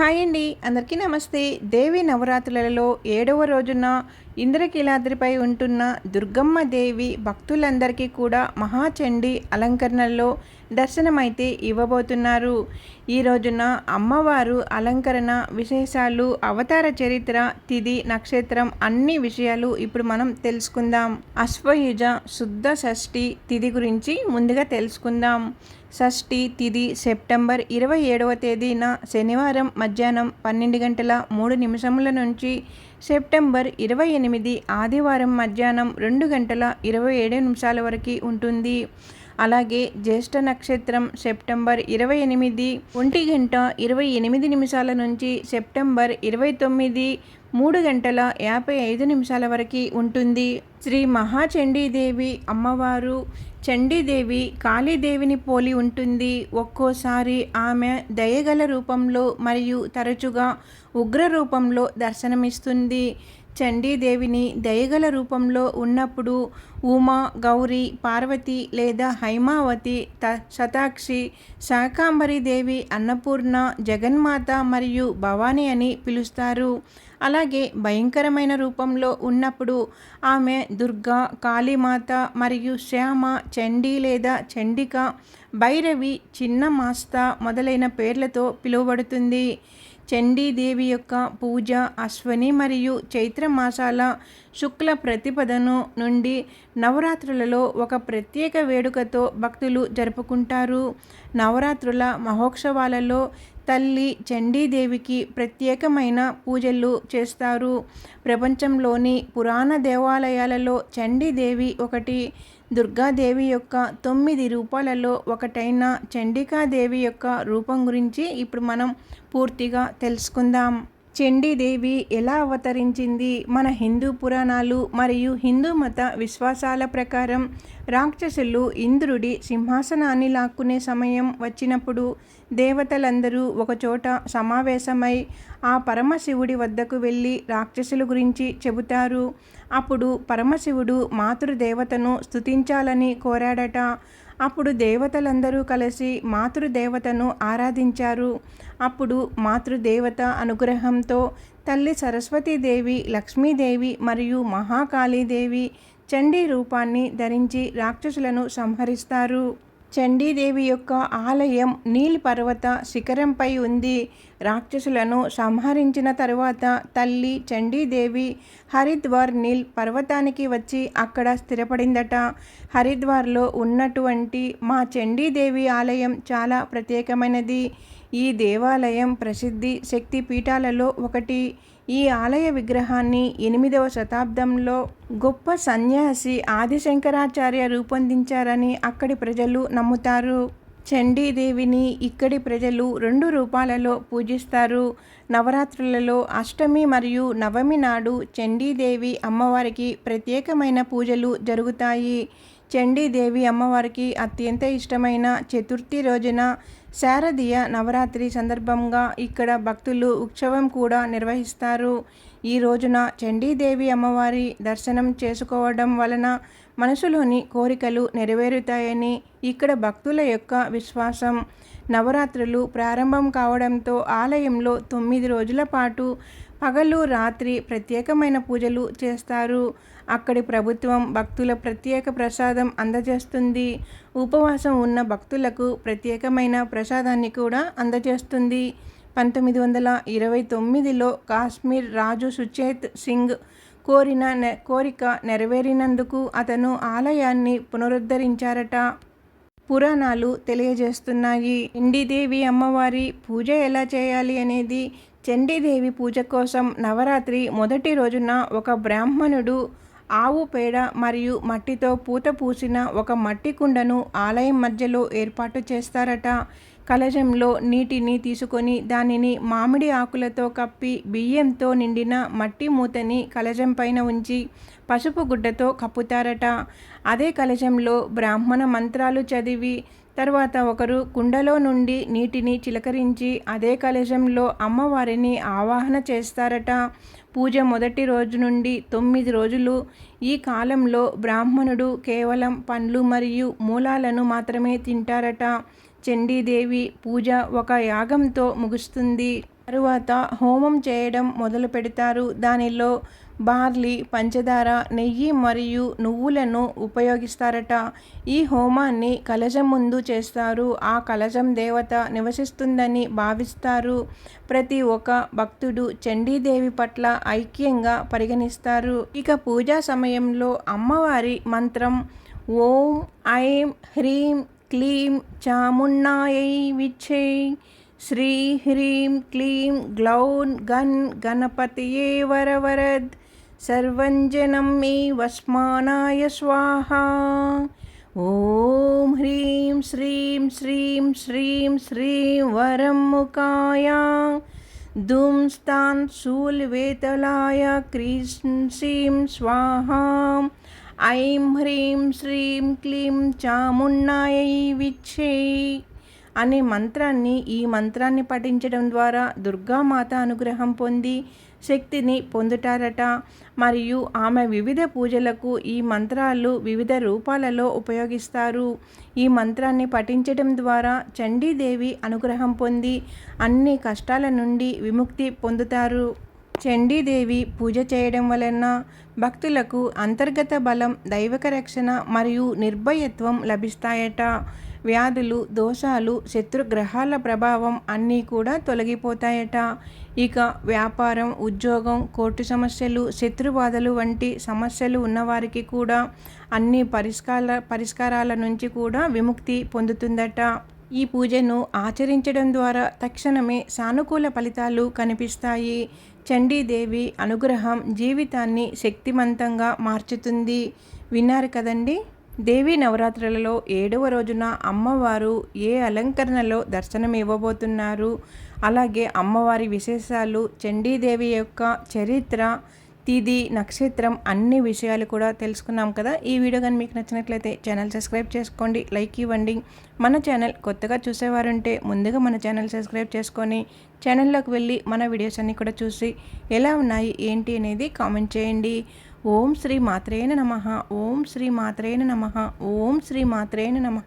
Hi అండి అందరికీ నమస్తే. దేవి నవరాత్రులలో ఏడవ రోజున ఇంద్రకీలాద్రిపై ఉంటున్న దుర్గమ్మ దేవి భక్తులందరికీ కూడా మహాచండి అలంకరణలో దర్శనమైతే ఇవ్వబోతున్నారు. ఈ రోజున అమ్మవారు అలంకరణ విశేషాలు అవతార చరిత్ర తిథి నక్షత్రం అన్ని విషయాలు ఇప్పుడు మనం తెలుసుకుందాం. అశ్వయుజ శుద్ధ షష్ఠి తిథి గురించి ముందుగా తెలుసుకుందాం. షష్ఠి తిది సెప్టెంబర్ ఇరవై ఏడవ తేదీన శనివారం మధ్యాహ్నం పన్నెండు గంటల మూడు నిమిషముల నుంచి సెప్టెంబర్ ఇరవై ఎనిమిది ఆదివారం మధ్యాహ్నం రెండు గంటల ఇరవై ఏడు నిమిషాల వరకు ఉంటుంది. అలాగే జ్యేష్ఠ నక్షత్రం సెప్టెంబర్ ఇరవై ఎనిమిది ఒంటి గంట ఇరవై ఎనిమిది నిమిషాల నుంచి సెప్టెంబర్ ఇరవై తొమ్మిది మూడు గంటల యాభై ఐదు నిమిషాల వరకు ఉంటుంది. శ్రీ మహాచండీదేవి అమ్మవారు చండీదేవి కాళీదేవిని పోలి ఉంటుంది. ఒక్కోసారి ఆమె దయగల రూపంలో మరియు తరచుగా ఉగ్ర రూపంలో దర్శనమిస్తుంది. చండీదేవిని దయగల రూపంలో ఉన్నప్పుడు ఉమా గౌరీ పార్వతి లేదా హైమావతి త శతాక్షి శాకాంబరీదేవి అన్నపూర్ణ జగన్మాత మరియు భవానీ అని పిలుస్తారు. అలాగే భయంకరమైన రూపంలో ఉన్నప్పుడు ఆమె దుర్గా కాళీమాత మరియు శ్యామ చండీ లేదా చండిక భైరవి చిన్న మాస్తా మొదలైన పేర్లతో పిలువబడుతుంది. చండీదేవి యొక్క పూజ అశ్వని మరియు చైత్ర మాసాల శుక్ల ప్రతిపదను నుండి నవరాత్రులలో ఒక ప్రత్యేక వేడుకతో భక్తులు జరుపుకుంటారు. నవరాత్రుల మహోత్సవాలలో తల్లి చండీదేవికి ప్రత్యేకమైన పూజలు చేస్తారు. ప్రపంచంలోని పురాణ దేవాలయాలలో చండీదేవి ఒకటి దుర్గాదేవి యొక్క తొమ్మిది రూపాలలో ఒకటైన చండికాదేవి యొక్క రూపం గురించి ఇప్పుడు మనం పూర్తిగా తెలుసుకుందాం. చండీదేవి ఎలా అవతరించింది? మన హిందూ పురాణాలు మరియు హిందూ మత విశ్వాసాల ప్రకారం రాక్షసులు ఇంద్రుడి సింహాసనాన్ని లాక్కునే సమయం వచ్చినప్పుడు దేవతలందరూ ఒకచోట సమావేశమై ఆ పరమశివుడి వద్దకు వెళ్ళి రాక్షసుల గురించి చెబుతారు. అప్పుడు పరమశివుడు మాతృదేవతను స్థుతించాలని కోరాడట. అప్పుడు దేవతలందరూ కలిసి మాతృదేవతను ఆరాధించారు. అప్పుడు మాతృదేవత అనుగ్రహంతో తల్లి సరస్వతీదేవి లక్ష్మీదేవి మరియు మహాకాళీదేవి చండీ రూపాన్ని ధరించి రాక్షసులను సంహరిస్తారు. చండీదేవి యొక్క ఆలయం నీల్ పర్వత శిఖరంపై ఉంది. రాక్షసులను సంహరించిన తరువాత తల్లి చండీదేవి హరిద్వార్ నీల్ పర్వతానికి వచ్చి అక్కడ స్థిరపడిందట. హరిద్వార్లో ఉన్నటువంటి మా చండీదేవి ఆలయం చాలా ప్రత్యేకమైనది. ఈ దేవాలయం ప్రసిద్ధి శక్తి పీఠాలలో ఒకటి. ఈ ఆలయ విగ్రహాన్ని ఎనిమిదవ శతాబ్దంలో గొప్ప సన్యాసి ఆదిశంకరాచార్య రూపొందించారని అక్కడి ప్రజలు నమ్ముతారు. చండీదేవిని ఇక్కడి ప్రజలు రెండు రూపాలలో పూజిస్తారు. నవరాత్రులలో అష్టమి మరియు నవమి నాడు చండీదేవి అమ్మవారికి ప్రత్యేకమైన పూజలు జరుగుతాయి. చండీదేవి అమ్మవారికి అత్యంత ఇష్టమైన చతుర్థి రోజున శారదీయ నవరాత్రి సందర్భంగా ఇక్కడ భక్తులు ఉత్సవం కూడా నిర్వహిస్తారు. ఈ రోజున చండీదేవి అమ్మవారి దర్శనం చేసుకోవడం వలన మనసులోని కోరికలు నెరవేరుతాయని ఇక్కడ భక్తుల యొక్క విశ్వాసం. నవరాత్రులు ప్రారంభం కావడంతో ఆలయంలో తొమ్మిది రోజుల పాటు పగలు రాత్రి ప్రత్యేకమైన పూజలు చేస్తారు. అక్కడి ప్రభుత్వం భక్తుల ప్రత్యేక ప్రసాదం అందజేస్తుంది. ఉపవాసం ఉన్న భక్తులకు ప్రత్యేకమైన ప్రసాదాన్ని కూడా అందజేస్తుంది. పంతొమ్మిది వందల ఇరవై తొమ్మిదిలో కాశ్మీర్ రాజు సుచేత్ సింగ్ కోరిన కోరిక నెరవేరినందుకు అతను ఆలయాన్ని పునరుద్ధరించారట. పురాణాలు తెలియజేస్తున్నాయి. ఇండిదేవి అమ్మవారి పూజ ఎలా చేయాలి అనేది చండీదేవి పూజ కోసం నవరాత్రి మొదటి రోజున ఒక బ్రాహ్మణుడు ఆవు పేడ మరియు మట్టితో పూత పూసిన ఒక మట్టి కుండను ఆలయం మధ్యలో ఏర్పాటు చేస్తారట. కలశంలో నీటిని తీసుకొని దానిని మామిడి ఆకులతో కప్పి బియ్యంతో నిండిన మట్టి మూతని కలజం పైన ఉంచి పసుపు గుడ్డతో కప్పుతారట. అదే కలశంలో బ్రాహ్మణ మంత్రాలు చదివి తర్వాత ఒకరు కుండలో నుండి నీటిని చిలకరించి అదే కలశంలో అమ్మవారిని ఆవాహన చేస్తారట. పూజ మొదటి రోజు నుండి తొమ్మిది రోజులు. ఈ కాలంలో బ్రాహ్మణుడు కేవలం పండ్లు మరియు మూలాలను మాత్రమే తింటారట. చండీదేవి పూజ ఒక యాగంతో ముగుస్తుంది. తరువాత హోమం చేయడం మొదలు పెడతారు. దానిలో బార్లీ పంచదార నెయ్యి మరియు నువ్వులను ఉపయోగిస్తారట. ఈ హోమాన్ని కలజం ముందు చేస్తారు. ఆ కలజం దేవత నివసిస్తుందని భావిస్తారు. ప్రతి ఒక్క భక్తుడు చండీదేవి పట్ల ఐక్యంగా పరిగణిస్తారు. ఇక పూజా సమయంలో అమ్మవారి మంత్రం ఓం ఐం హ్రీం క్లీం చామున్నాయై విచ్చే श्री ह्रीं क्लीं ग्लौं गन् गणपतये वरवरद् सर्वञ्जनं मे वस्मानाय स्वाहा ॐ ह्रीं श्रीं श्रीं श्रीं श्रीं वरं मुखाया दुं स्तान् शूलवेतलाय क्रीं श्रीं स्वाहा ऐं ह्रीं श्रीं क्लीं चामुण्डायै विच्छे అనే మంత్రాన్ని ఈ మంత్రాన్ని పఠించడం ద్వారా దుర్గామాత అనుగ్రహం పొంది శక్తిని పొందుతారట. మరియు ఆమె వివిధ పూజలకు ఈ మంత్రాలు వివిధ రూపాలలో ఉపయోగిస్తారు. ఈ మంత్రాన్ని పఠించడం ద్వారా చండీదేవి అనుగ్రహం పొంది అన్ని కష్టాల నుండి విముక్తి పొందుతారు. చండీదేవి పూజ చేయడం వలన భక్తులకు అంతర్గత బలం దైవక రక్షణ మరియు నిర్భయత్వం లభిస్తాయట. వ్యాధులు దోషాలు శత్రుగ్రహాల ప్రభావం అన్నీ కూడా తొలగిపోతాయట. ఇక వ్యాపారం ఉద్యోగం కోర్టు సమస్యలు శత్రుబాధలు వంటి సమస్యలు ఉన్నవారికి కూడా అన్ని పరిష్కార పరిష్కారాల నుంచి కూడా విముక్తి పొందుతుందట. ఈ పూజను ఆచరించడం ద్వారా తక్షణమే సానుకూల ఫలితాలు కనిపిస్తాయి. చండీదేవి అనుగ్రహం జీవితాన్ని శక్తివంతంగా మార్చుతుంది. విన్నారు కదండి? దేవీ నవరాత్రులలో ఏడవ రోజున అమ్మవారు ఏ అలంకరణలో దర్శనం ఇవ్వబోతున్నారు? అలాగే అమ్మవారి విశేషాలు చండీదేవి యొక్క చరిత్ర తిది నక్షత్రం అన్ని విషయాలు కూడా తెలుసుకున్నాం కదా. ఈ వీడియో కానీ మీకు నచ్చినట్లయితే ఛానల్ సబ్స్క్రైబ్ చేసుకోండి లైక్ ఇవ్వండి. మన ఛానల్ కొత్తగా చూసేవారుంటే ముందుగా మన ఛానల్ సబ్స్క్రైబ్ చేసుకొని ఛానల్లోకి వెళ్ళి మన వీడియోస్ అన్నీ కూడా చూసి ఎలా ఉన్నాయి ఏంటి అనేది కామెంట్ చేయండి. ఓం శ్రీ మాత్రేన నమ. ఓం శ్రీ మాత్రేన నమ. ఓం శ్రీ మాత్రేన నమ.